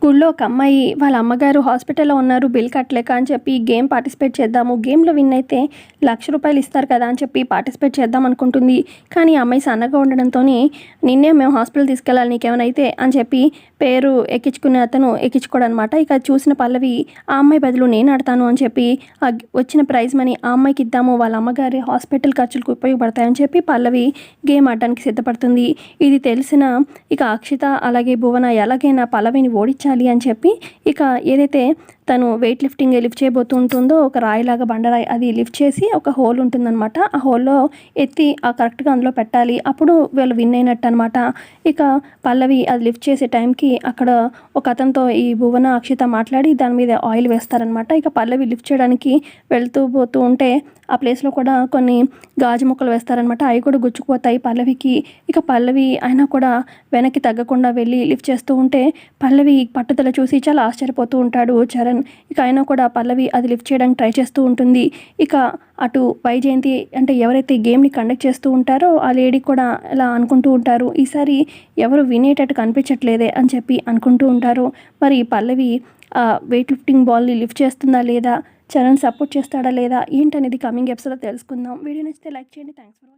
స్కూల్లో ఒక అమ్మాయి వాళ్ళ అమ్మగారు హాస్పిటల్లో ఉన్నారు బిల్ కట్టలేక అని చెప్పి గేమ్ పార్టిసిపేట్ చేద్దాము. గేమ్లో విన్ అయితే లక్ష రూపాయలు ఇస్తారు కదా అని చెప్పి పార్టిసిపేట్ చేద్దాం అనుకుంటుంది. కానీ ఆ అమ్మాయి సన్నగా ఉండడంతో నిన్నే మేము హాస్పిటల్ తీసుకెళ్ళాలి నీకేమైనా అయితే అని చెప్పి పేరు ఎక్కించుకునే అతను ఎక్కించుకోడనమాట. ఇక చూసిన పల్లవి ఆ అమ్మాయి బదులు నేను ఆడతాను అని చెప్పి వచ్చిన ప్రైజ్ మనీ ఆ అమ్మాయికి ఇద్దాము వాళ్ళ అమ్మగారి హాస్పిటల్ ఖర్చులకు ఉపయోగపడతాయని చెప్పి పల్లవి గేమ్ ఆడడానికి సిద్ధపడుతుంది. ఇది తెలిసిన ఇక అక్షిత అలాగే భువన ఎలాగైనా పల్లవిని ఓడించాలి అని చెప్పి ఇక ఏదైతే తను వెయిట్ లిఫ్టింగ్ లిఫ్ట్ చేయబోతూ ఉంటుందో ఒక రాయిలాగా బండరాయి అది లిఫ్ట్ చేసి ఒక హోల్ ఉంటుందన్నమాట. ఆ హోల్లో ఎత్తి ఆ కరెక్ట్గా అందులో పెట్టాలి. అప్పుడు వీళ్ళు విన్ అయినట్టు అనమాట ఇక పల్లవి అది లిఫ్ట్ చేసే టైంకి అక్కడ ఒక అతనితో ఈ భువన అక్షిత మాట్లాడి దాని మీద ఆయిల్ వేస్తారనమాట ఇక పల్లవి లిఫ్ట్ చేయడానికి వెళ్తూ పోతూ ఉంటే ఆ ప్లేస్లో కూడా కొన్ని గాజు ముక్కలు వేస్తారనమాట అవి కూడా గుచ్చుకుపోతాయి పల్లవికి. ఇక పల్లవి అయినా కూడా వెనక్కి తగ్గకుండా వెళ్ళి లిఫ్ట్ చేస్తూ ఉంటే పల్లవి పట్టుదల చూసి చాలా ఆశ్చర్యపోతూ ఉంటాడు. చరణ్ ఇక అయినా కూడా పల్లవి అది లిఫ్ట్ చేయడానికి ట్రై చేస్తూ ఉంటుంది. ఇక అటు వైజయంతి అంటే ఎవరైతే గేమ్ని కండక్ట్ చేస్తూ ఉంటారో ఆ లేడీ కూడా ఇలా అనుకుంటూ ఉంటారు. ఈసారి ఎవరు వినేటట్టు కనిపించట్లేదే అని చెప్పి అనుకుంటూ ఉంటారు. మరి పల్లవి ఆ వెయిట్ లిఫ్టింగ్ బాల్ని లిఫ్ట్ చేస్తుందా లేదా? చరణ్ సపోర్ట్ చేస్తాడా లేదా? ఏంటనేది కమింగ్ ఎపిసోడ్లో తెలుసుకుందాం. వీడియో నచ్చితే లైక్ చేయండి. Thanks for